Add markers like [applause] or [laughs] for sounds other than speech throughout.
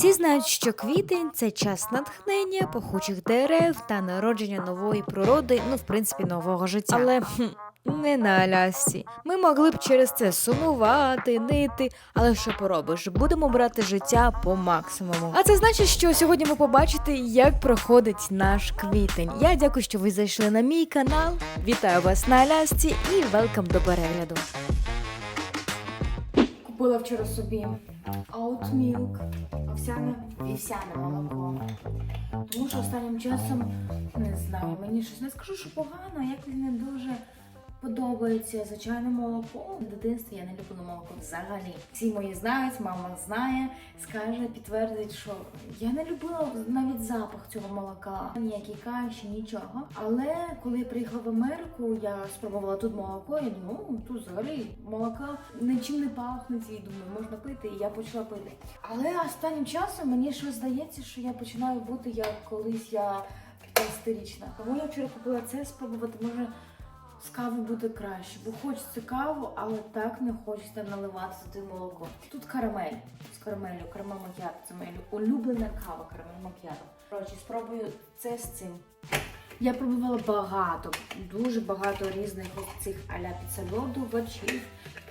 Всі знають, що квітень це час натхнення, пахучих дерев та народження нової природи, ну в принципі нового життя. Але [laughs] хм, не на Алясці. Ми могли б через це сумувати, нити, але що поробиш? Будемо брати життя по максимуму. А це значить, що сьогодні ви побачите, як проходить наш квітень. Я дякую, що ви зайшли на мій канал. Вітаю вас на Алясці і велкам до перегляду. Купила вчора собі Oat овсяне вівсяне молоко. Тому що останнім часом не знаю, мені щось не скажу, що погано, якось не дуже подобається звичайне молоко. В дитинстві я не любила молоко взагалі. Всі мої знають, мама знає, скаже, підтвердить, що я не любила навіть запах цього молока, ніякі каші, нічого. Але коли я приїхала в Америку, я спробувала тут молоко, я думаю, «О, тут взагалі молока нічим не пахнуть, і думаю, можна пити, і я почала пити. Але останнім часом мені щось здається, що я починаю бути як колись я 15-річна. Тому я вчора купила це спробувати, може. З кави буде краще, бо хочеться каву, але так не хочеться наливати туди молоко. Тут карамель з карамелю, карамель макіато. Це моя улюблена кава, карамель макіато. Коротше, спробую це з цим. Я пробувала багато, дуже багато різних цих аля підсолодувачів.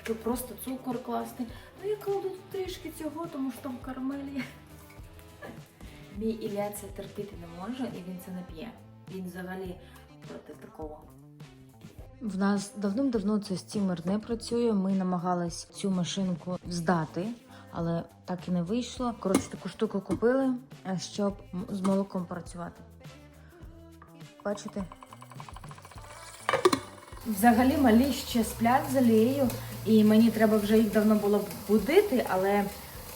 Тут просто цукор класний. Ну я кладу трішки цього, тому що там карамель є. Мій Ілля це терпіти не може і він це не п'є. Він взагалі проти такого. В нас давним-давно цей стімер не працює. Ми намагались цю машинку здати, але так і не вийшло. Коротше, таку штуку купили, е, щоб з молоком працювати. Бачите? Взагалі малі ще сплять з алією, і мені треба вже їх давно було будити, але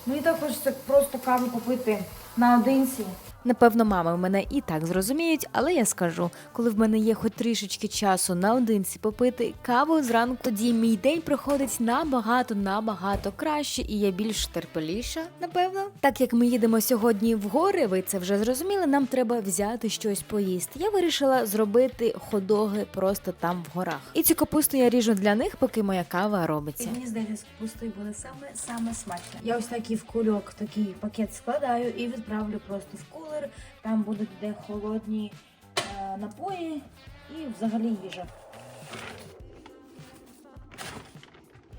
мені так хочеться просто каву попити наодинці. Напевно, мами мене і так зрозуміють, але я скажу, коли в мене є хоч трішечки часу наодинці попити каву зранку, тоді мій день проходить набагато набагато краще і я більш терпеліша, напевно. Так як ми їдемо сьогодні в гори, ви це вже зрозуміли. Нам треба взяти щось поїсти. Я вирішила зробити ходоги просто там в горах. І цю капусту я ріжу для них, поки моя кава робиться. І мені здається, з капустою буде саме саме смачно. Я ось такий в кульок такий пакет складаю і відправлю просто в кулер. Там будуть де холодні е, напої і взагалі їжа.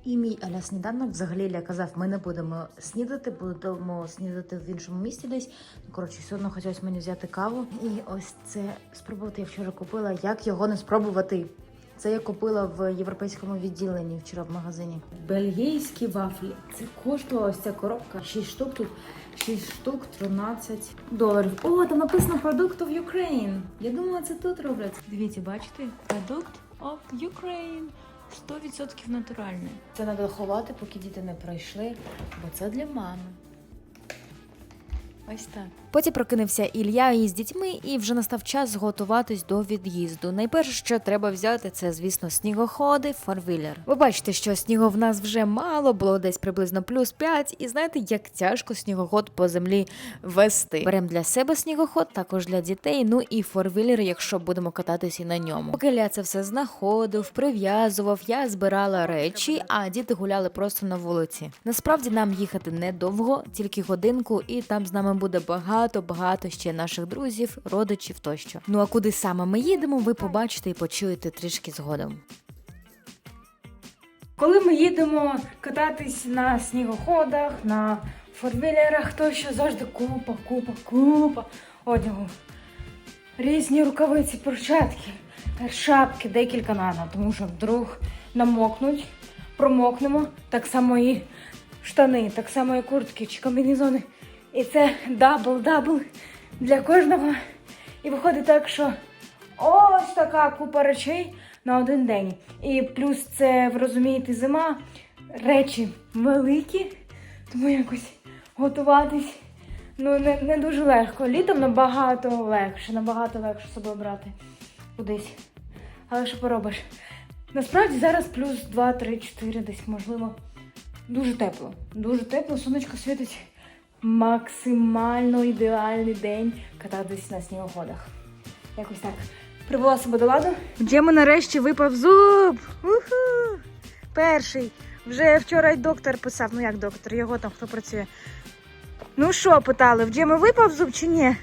І мій аля сніданок взагалі Ля казав, ми не будемо снідати, будемо снідати в іншому місці десь. Ну, коротше, все одно хотілося мені взяти каву. І ось це спробувати я вчора купила. Як його не спробувати? Це я купила в європейському відділенні вчора в магазині. Бельгійські вафлі. Це коштувала ось ця коробка. 6 штук тут. 6 штук 13 доларів. О, там написано Product of Ukraine. Я думала, це тут роблять. Дивіться, бачите? Product of Ukraine. 100% натуральне. Це треба ховати, поки діти не пройшли, бо це для мами. Ось так. Потім прокинувся Ілля із дітьми, і вже настав час готуватись до від'їзду. Найперше, що треба взяти, це, звісно, снігоходи, форвілер. Ви бачите, що снігу в нас вже мало, було десь приблизно плюс 5, і знаєте, як тяжко снігоход по землі вести. Беремо для себе снігоход, також для дітей. Ну і форвілер, якщо будемо кататися на ньому. Поки Ілля це все знаходив, прив'язував, я збирала речі, а діти гуляли просто на вулиці. Насправді нам їхати недовго, тільки годинку, і там з нами буде багато-багато ще наших друзів, родичів тощо. Ну а куди саме ми їдемо, ви побачите і почуєте трішки згодом. Коли ми їдемо кататись на снігоходах, на форвілерах, то що завжди купа, купа, купа одягу. Різні рукавиці, перчатки, шапки, декілька надо, тому що вдруг намокнуть, промокнемо, так само і штани, так само і куртки чи комбінезони. І це дабл-дабл для кожного. І виходить так, що ось така купа речей на один день. І плюс це, ви розумієте, зима, речі великі, тому якось готуватись ну, не, не дуже легко. Літом набагато легше, набагато легше собою брати кудись. Але що поробиш? Насправді зараз плюс 2, 3, 4 десь можливо. Дуже тепло. Дуже тепло, сонечко світить. Максимально ідеальний день кататись на снігоходах. Якось так. Привела себе до ладу. В Джеми нарешті випав зуб. Уху! Перший. Вже вчора й доктор писав, ну як доктор, його там хто працює. Ну що, питали, в Джеми випав зуб чи ні?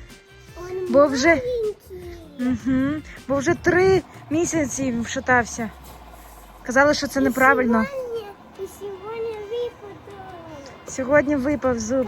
Он Бо вже- Угу. Бо вже три місяці вшатався. Казали, що це неправильно. Сегодня, и сегодня выпадал. Сьогодні випав зуб.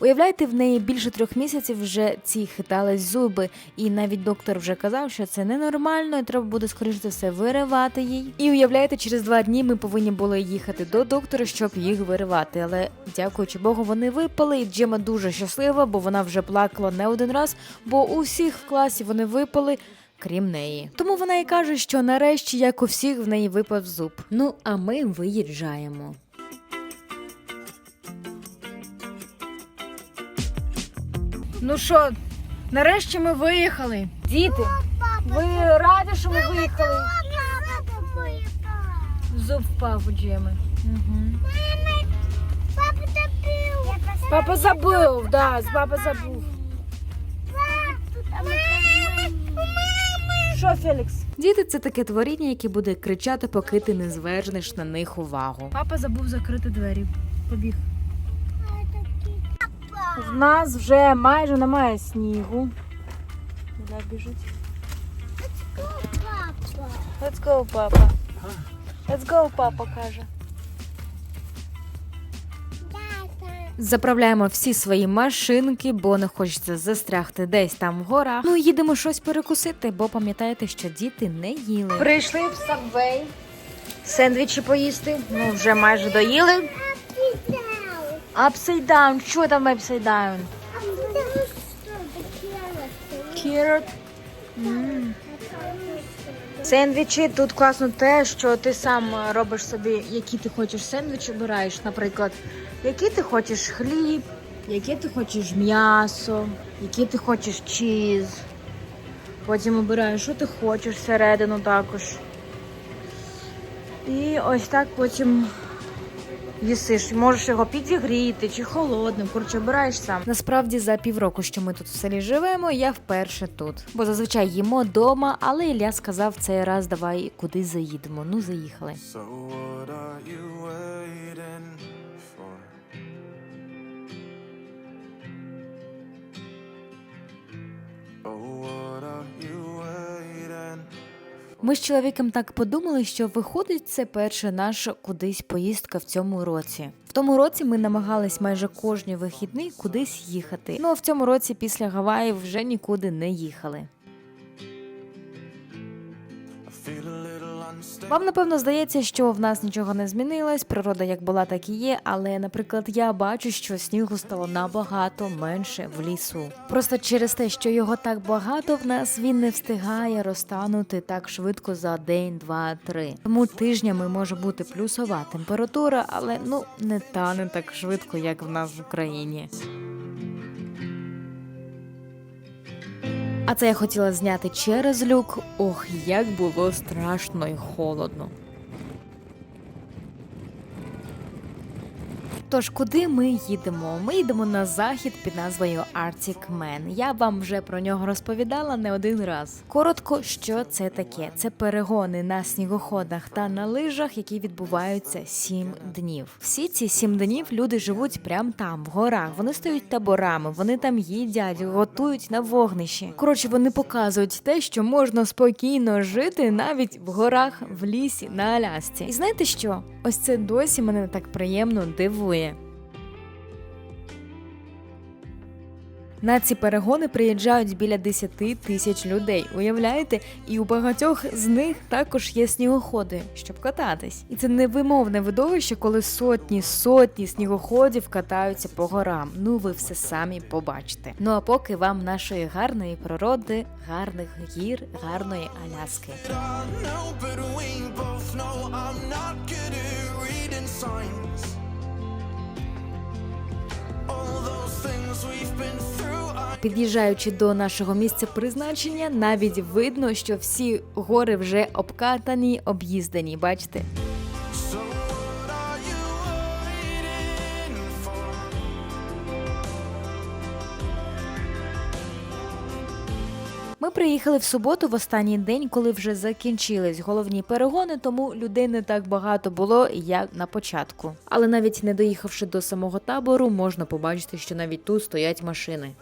Уявляєте, в неї більше трьох місяців вже ці хитались зуби, і навіть доктор вже казав, що це ненормально, і треба буде скоріш за все виривати їй. І уявляєте, через два дні ми повинні були їхати до доктора, щоб їх виривати. Але дякуючи Богу, вони випали. І Джема дуже щаслива, бо вона вже плакала не один раз, бо у всіх в класі вони випали. Крім неї, тому вона і каже, що нарешті, як у всіх, в неї випав зуб. Ну а ми виїжджаємо. Ну що, нарешті ми виїхали. Діти, ви раді, що ми виїхали? Зуб впав у Джеми. Угу. Папа добил. Папа забув, да, папа забув. Що, Фелікс? Діти це таке творіння, яке буде кричати, поки ти не звернеш на них увагу. Папа забув закрити двері. Побіг. В нас вже майже немає снігу. Куди біжить? Папа. Let's go, папа. Let's go, папа каже. Заправляємо всі свої машинки, бо не хочеться застрягти десь там в горах. Ну їдемо щось перекусити, бо пам'ятаєте, що діти не їли. Прийшли в Subway. Сендвічі поїсти. Ну, вже майже доїли. Upside down. Що там upside down? Carrot. Сендвічі тут класно те, що ти сам робиш собі, які ти хочеш сендвічі обираєш, наприклад, який ти хочеш хліб, яке ти хочеш м'ясо, який ти хочеш чіз. Потім обираєш, що ти хочеш всередину також. І ось так потім їсиш. Можеш його підігріти чи холодним. Коротше, обираєш сам. Насправді за півроку, що ми тут в селі живемо, я вперше тут. Бо зазвичай їмо вдома, але Ілля сказав цей раз давай куди заїдемо. Ну заїхали. So what are you waiting for? Oh, Ми з чоловіком так подумали, що виходить це перша наша кудись поїздка в цьому році. В тому році ми намагались майже кожні вихідні кудись їхати. Ну а в цьому році після Гаваїв вже нікуди не їхали. Вам напевно здається, що в нас нічого не змінилось, природа як була, так і є. Але, наприклад, я бачу, що снігу стало набагато менше в лісу. Просто через те, що його так багато в нас він не встигає розтанути так швидко за день, два, три. Тому тижнями може бути плюсова температура, але ну не тане так швидко, як в нас в Україні. А це я хотіла зняти через люк. Ох, як було страшно і холодно. Тож, куди ми їдемо? Ми їдемо на захід під назвою Arctic Man. Я вам вже про нього розповідала не один раз. Коротко, що це таке? Це перегони на снігоходах та на лижах, які відбуваються сім днів. Всі ці сім днів люди живуть прямо там, в горах. Вони стають таборами, вони там їдять, готують на вогнищі. Коротше, вони показують те, що можна спокійно жити навіть в горах, в лісі, на Алясці. І знаєте що? Ось це досі мене так приємно дивує. На ці перегони приїжджають біля 10 тисяч людей. Уявляєте? І у багатьох з них також є снігоходи, щоб кататись. І це невимовне видовище, коли сотні сотні снігоходів катаються по горам. Ну ви все самі побачите. Ну а поки вам нашої гарної природи, гарних гір, гарної Аляски. I Під'їжджаючи до нашого місця призначення, навіть видно, що всі гори вже обкатані, об'їздані. Бачите? Ми приїхали в суботу в останній день, коли вже закінчились головні перегони, тому людей не так багато було, як на початку. Але навіть не доїхавши до самого табору, можна побачити, що навіть тут стоять машини.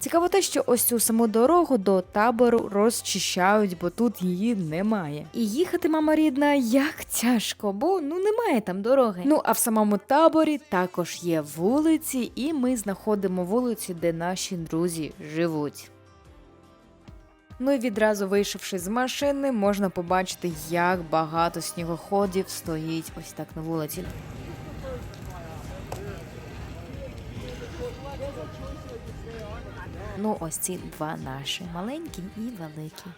Цікаво те, що ось цю саму дорогу до табору розчищають, бо тут її немає. І їхати, мама рідна, як тяжко, бо ну немає там дороги. Ну а в самому таборі також є вулиці, і ми знаходимо вулиці, де наші друзі живуть. Ну і відразу вийшовши з машини, можна побачити, як багато снігоходів стоїть ось так на вулиці. Ну, ось ці два наші маленькі і великі.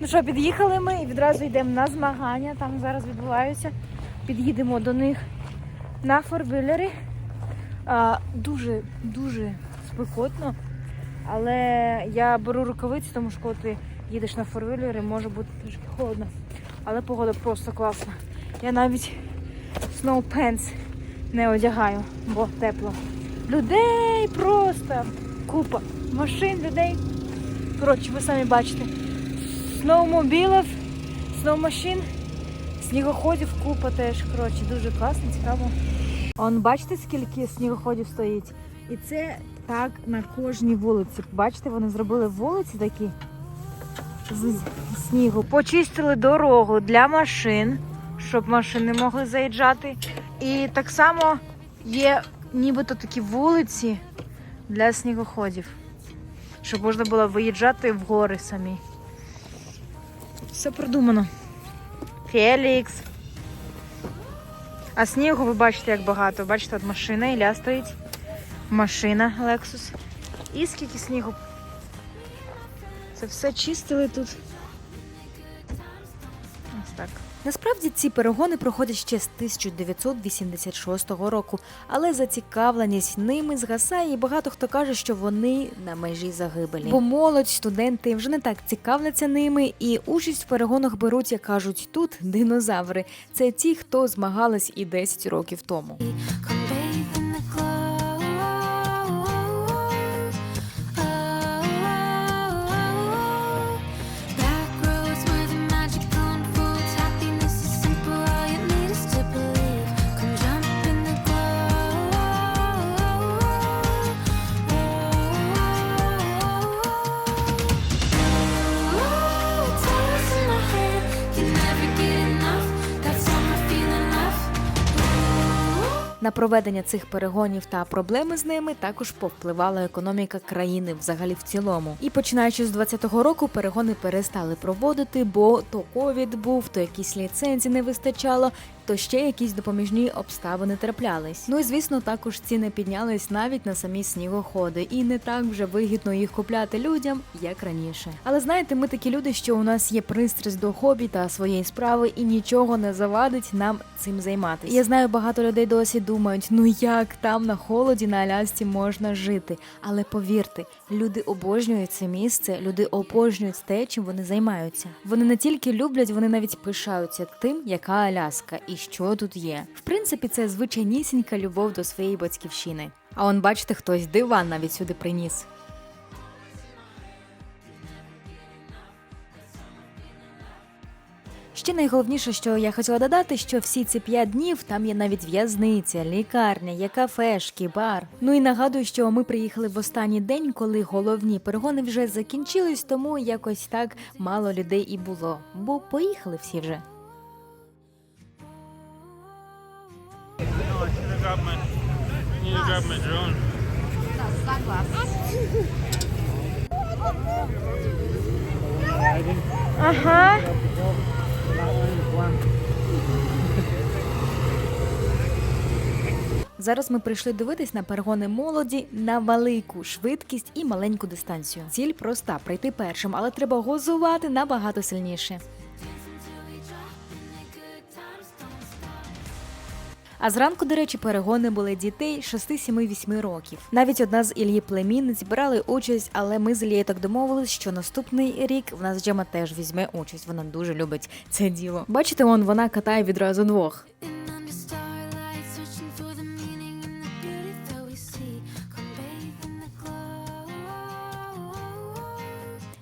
Ну що, під'їхали ми і відразу йдемо на змагання, там зараз відбуваються. Під'їдемо до них на форвілери. Дуже, дуже спекотно. Але я беру рукавиці, тому що коли ти їдеш на форвілери, може бути трішки холодно. Але погода просто класна. Я навіть pants не одягаю, бо тепло. Людей просто купа. Машин, людей. Коротше, ви самі бачите. Сноумобілів, сноумашин, снігоходів купа теж. Коротше, дуже класно, цікаво. Он бачите, скільки снігоходів стоїть? І це так на кожній вулиці. Бачите, вони зробили вулиці такі з снігу. Почистили дорогу для машин, щоб машини могли заїжджати. І так само є нібито такі вулиці для снігоходів, щоб можна було виїжджати в гори самі. Все продумано. Фелікс. А снігу ви бачите, як багато. Бачите, от машина Ілля стоїть. Машина Lexus. І скільки снігу. Це все чистили тут. Ось так. Насправді ці перегони проходять ще з 1986 року, але зацікавленість ними згасає, і багато хто каже, що вони на межі загибелі. Бо молодь, студенти вже не так цікавляться ними, і участь в перегонах беруть, як кажуть, тут динозаври. Це ті, хто змагались і 10 років тому. На проведення цих перегонів та проблеми з ними також повпливала економіка країни взагалі в цілому. І починаючи з 20-го року перегони перестали проводити, бо то ковід був, то якісь ліцензії не вистачало, то ще якісь допоміжні обставини траплялись. Ну і звісно, також ціни піднялись навіть на самі снігоходи, і не так вже вигідно їх купляти людям, як раніше. Але знаєте, ми такі люди, що у нас є пристрасть до хобі та своєї справи, і нічого не завадить нам цим займатися. Я знаю, багато людей досі думають, ну як там на холоді на Алясці можна жити. Але повірте, люди обожнюють це місце, люди обожнюють те, чим вони займаються. Вони не тільки люблять, вони навіть пишаються тим, яка Аляска і що тут є. В принципі, це звичайнісінька любов до своєї батьківщини. А он, бачите, хтось диван навіть сюди приніс. Ще найголовніше, що я хотіла додати, що всі ці п'ять днів там є навіть в'язниця, лікарня, є кафешки, бар. Ну і нагадую, що ми приїхали в останній день, коли головні перегони вже закінчились, тому якось так мало людей і було. Бо поїхали всі вже. Got my. I need to grab my drone. Ага. Зараз ми прийшли дивитись на перегони молоді на велику швидкість і маленьку дистанцію. Ціль проста прийти першим, але треба гозувати набагато сильніше. А зранку, до речі, перегони були дітей 6, 7, 8 років. Навіть одна з Іллі племінниць брали участь, але ми з Ілією так домовились, що наступний рік в нас Джема теж візьме участь. Вона дуже любить це діло. Бачите, он вона катає відразу двох.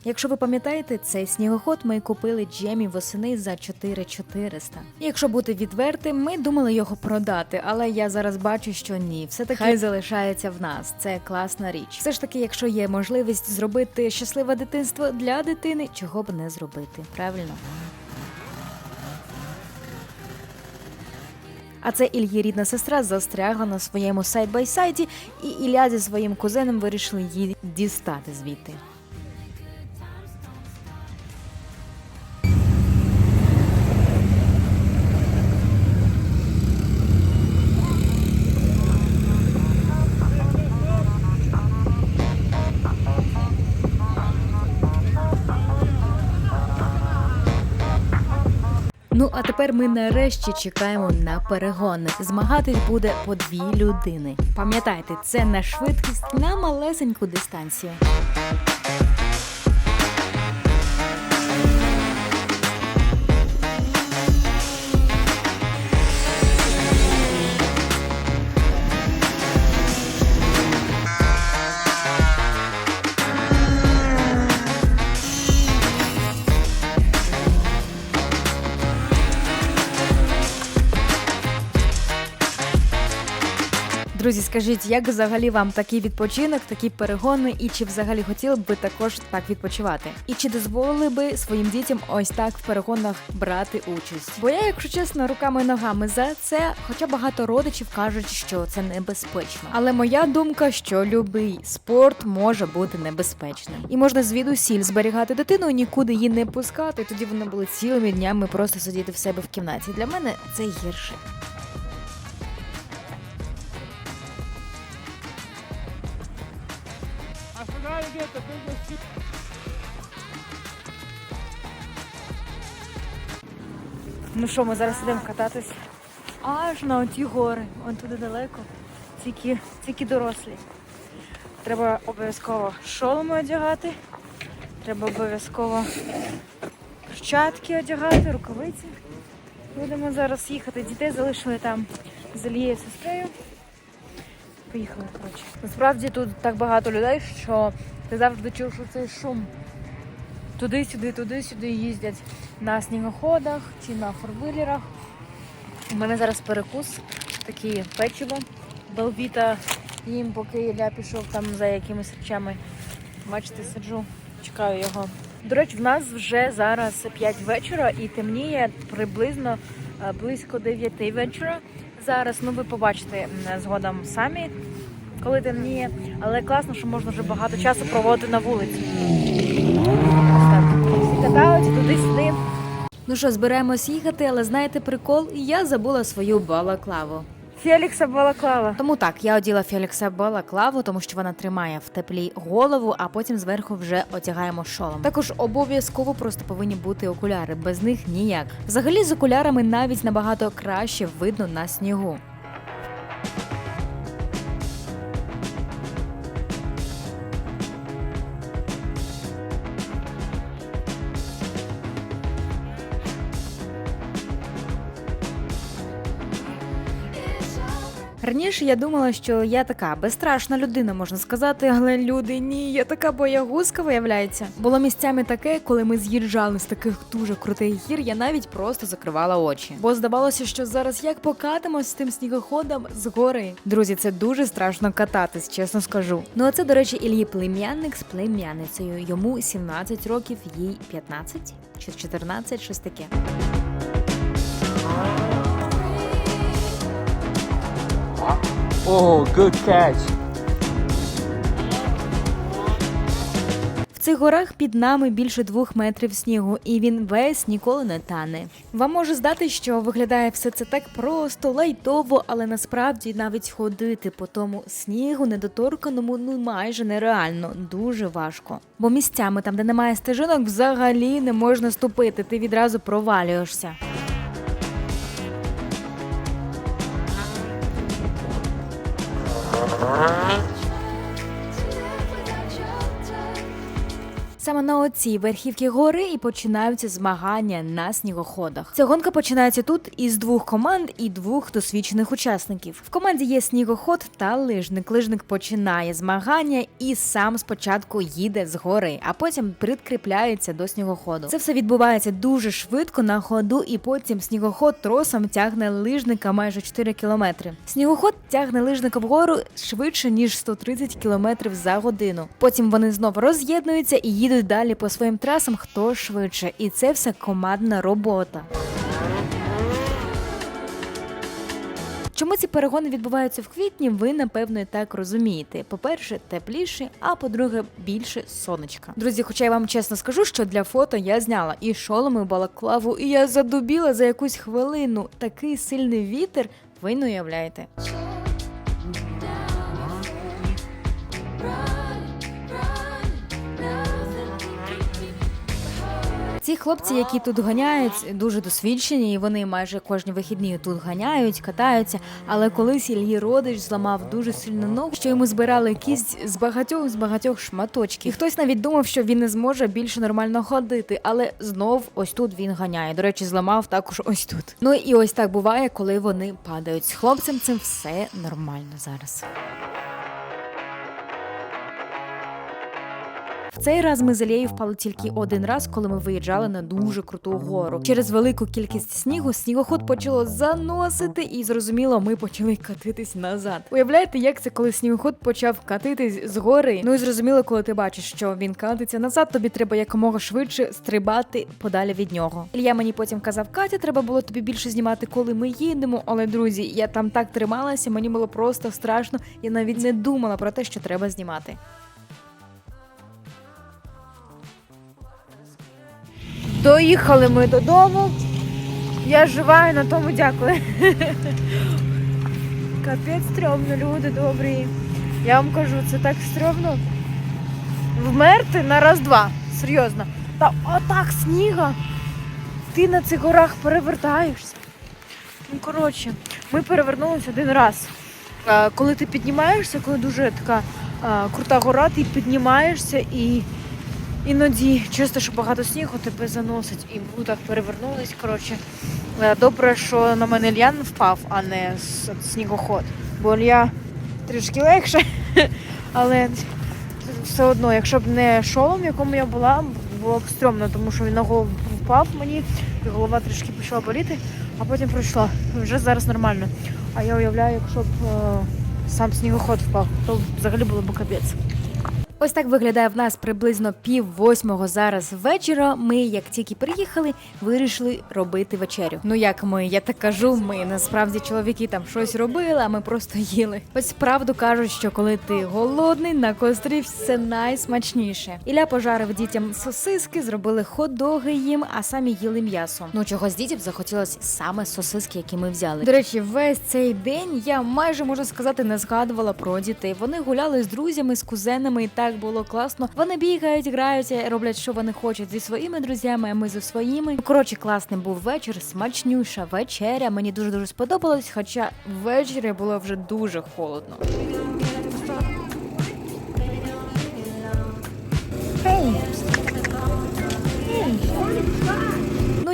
Якщо ви пам'ятаєте, цей снігоход ми купили Джемі восени за 4400. І Якщо бути відвертим, ми думали його продати, але я зараз бачу, що ні, все таки хай залишається в нас. Це класна річ. Все ж таки, якщо є можливість зробити щасливе дитинство для дитини, чого б не зробити, правильно? А це Ільї рідна сестра застрягла на своєму сайд-бай-сайді, і Ілля зі своїм кузеном вирішили її дістати звідти. А тепер ми нарешті чекаємо на перегони. Змагатись буде по дві людини. Пам'ятайте, це на швидкість на малесеньку дистанцію. Друзі, скажіть, як взагалі вам такий відпочинок, такі перегони, і чи взагалі хотіли б також так відпочивати? І чи дозволили би своїм дітям ось так в перегонах брати участь? Бо я, якщо чесно, руками і ногами за це, хоча багато родичів кажуть, що це небезпечно. Але моя думка, що любий спорт може бути небезпечним, і можна звідусіль зберігати дитину, нікуди її не пускати. Тоді вони були цілими днями просто сидіти в себе в кімнаті. Для мене це гірше. Ну що, ми зараз йдемо кататись аж на оті гори, вон туди далеко, тільки, тільки дорослі. Треба обов'язково шоломи одягати, треба обов'язково перчатки одягати, рукавиці. Будемо зараз їхати. Дітей залишили там з Алією сестрою. Поїхали, коротше. Насправді тут так багато людей, що ти завжди чуєш цей шум. Туди-сюди, туди-сюди їздять на снігоходах чи на форвилерах. У мене зараз перекус, такі печиво. Белвіта їм, поки Ілля пішов там за якимись речами. Бачите, сиджу, чекаю його. До речі, в нас вже зараз 5 вечора і темніє приблизно е, близько 9 вечора. Зараз ну ви побачите згодом самі, коли темніє. Але класно, що можна вже багато часу проводити на вулиці. Катаються туди-сюди. Ну що, збираємось їхати, але знаєте прикол? Я забула свою балаклаву. Фелікса балаклава. Тому так, я оділа Фелікса балаклаву, тому що вона тримає в теплі голову, а потім зверху вже одягаємо шолом. Також обов'язково просто повинні бути окуляри, без них ніяк. Взагалі з окулярами навіть набагато краще видно на снігу. Раніше я думала, що я така безстрашна людина, можна сказати, але люди ні, я така боягузка виявляється. Було місцями таке, коли ми з'їжджали з таких дуже крутих гір, я навіть просто закривала очі. Бо здавалося, що зараз як покатимось з тим снігоходом з гори. Друзі, це дуже страшно кататись, чесно скажу. Ну а це, до речі, Іллі племянник з племянницею. Йому 17 років, їй 15 чи 14, щось таке. Oh, good catch. В цих горах під нами більше двох метрів снігу, і він весь ніколи не тане. Вам може здати, що виглядає все це так просто, лайтово, але насправді навіть ходити по тому снігу недоторканому ну майже нереально, дуже важко. Бо місцями, там, де немає стежинок, взагалі не можна ступити, ти відразу провалюєшся. Саме на оцій верхівці гори і починаються змагання на снігоходах. Ця гонка починається тут із двох команд і двох досвідчених учасників. В команді є снігоход та лижник. Лижник починає змагання і сам спочатку їде з гори, а потім прикріпляється до снігоходу. Це все відбувається дуже швидко на ходу, і потім снігоход тросом тягне лижника майже 4 кілометри. Снігоход тягне лижника вгору швидше ніж 130 кілометрів за годину. Потім вони знов роз'єднуються і їдуть далі по своїм трасам, хто швидше. І це все командна робота. Чому ці перегони відбуваються в квітні, ви напевно і так розумієте. По-перше, тепліше, а по-друге, більше сонечка. Друзі, хоча я вам чесно скажу, що для фото я зняла і шолом, і балаклаву, і я задубіла за якусь хвилину. Такий сильний вітер, ви не уявляєте. Ці хлопці, які тут ганяють, дуже досвідчені, і вони майже кожні вихідні тут ганяють, катаються. Але колись Ільї Родич зламав дуже сильно ногу, що йому збирали кість з багатьох з багатьох шматочків. І хтось навіть думав, що він не зможе більше нормально ходити, але знов ось тут він ганяє. До речі, зламав також ось тут. Ну і ось так буває, коли вони падають. З хлопцем цим все нормально зараз. В цей раз ми з Алією впали тільки один раз, коли ми виїжджали на дуже круту гору. Через велику кількість снігу снігоход почало заносити, і зрозуміло, ми почали катитись назад. Уявляєте, як це, коли снігоход почав катитись з гори? Ну і зрозуміло, коли ти бачиш, що він катиться назад, тобі треба якомога швидше стрибати подалі від нього. Ілья мені потім казав, Катя, треба було тобі більше знімати, коли ми їдемо. Але друзі, я там так трималася, мені було просто страшно. Я навіть не думала про те, що треба знімати. Доїхали ми додому. Я жива і на тому дякую. Капець стрьомно, люди добрі. Я вам кажу, це так стрьомно. Вмерти на раз-два. Серйозно. Та отак сніга. Ти на цих горах перевертаєшся. Ну, коротше, ми перевернулися один раз. Коли ти піднімаєшся, коли дуже така крута гора, ти піднімаєшся і Іноді часто, що багато снігу тебе заносить, і ми так перевернулись. Коротше, Е, добре, що на мене Ільян впав, а не снігоход. Бо Ілья трішки легше, [laughs] але все одно, якщо б не шолом, в якому я була, було б стрьомно, тому що він на голову впав мені, і голова трішки почала боліти, а потім пройшла. Вже зараз нормально. А я уявляю, якщо б е, сам снігоход впав, то взагалі було б капець. Ось так виглядає в нас приблизно пів восьмого зараз вечора. Ми, як тільки приїхали, вирішили робити вечерю. Ну як ми, я так кажу, ми насправді чоловіки там щось робили, а ми просто їли. Ось правду кажуть, що коли ти голодний, на кострі все найсмачніше. Ілля пожарив дітям сосиски, зробили хот-доги їм, а самі їли м'ясо. Ну чогось дітям захотілося саме сосиски, які ми взяли. До речі, весь цей день я майже можна сказати не згадувала про дітей. Вони гуляли з друзями, з кузенами, і так було класно. Вони бігають, граються, роблять, що вони хочуть зі своїми друзями, а ми зі своїми. Коротше, класний був вечір, смачнюша вечеря. Мені дуже дуже сподобалось, хоча ввечері було вже дуже холодно.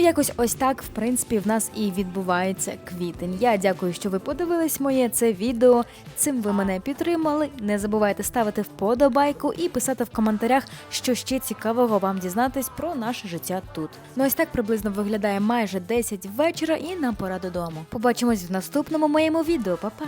Якось ось так, в принципі, в нас і відбувається квітень. Я дякую, що ви подивились моє це відео. Цим ви мене підтримали. Не забувайте ставити вподобайку і писати в коментарях, що ще цікавого вам дізнатись про наше життя тут. Ну ось так приблизно виглядає майже 10 вечора, і нам пора додому. Побачимось в наступному моєму відео. Па-па!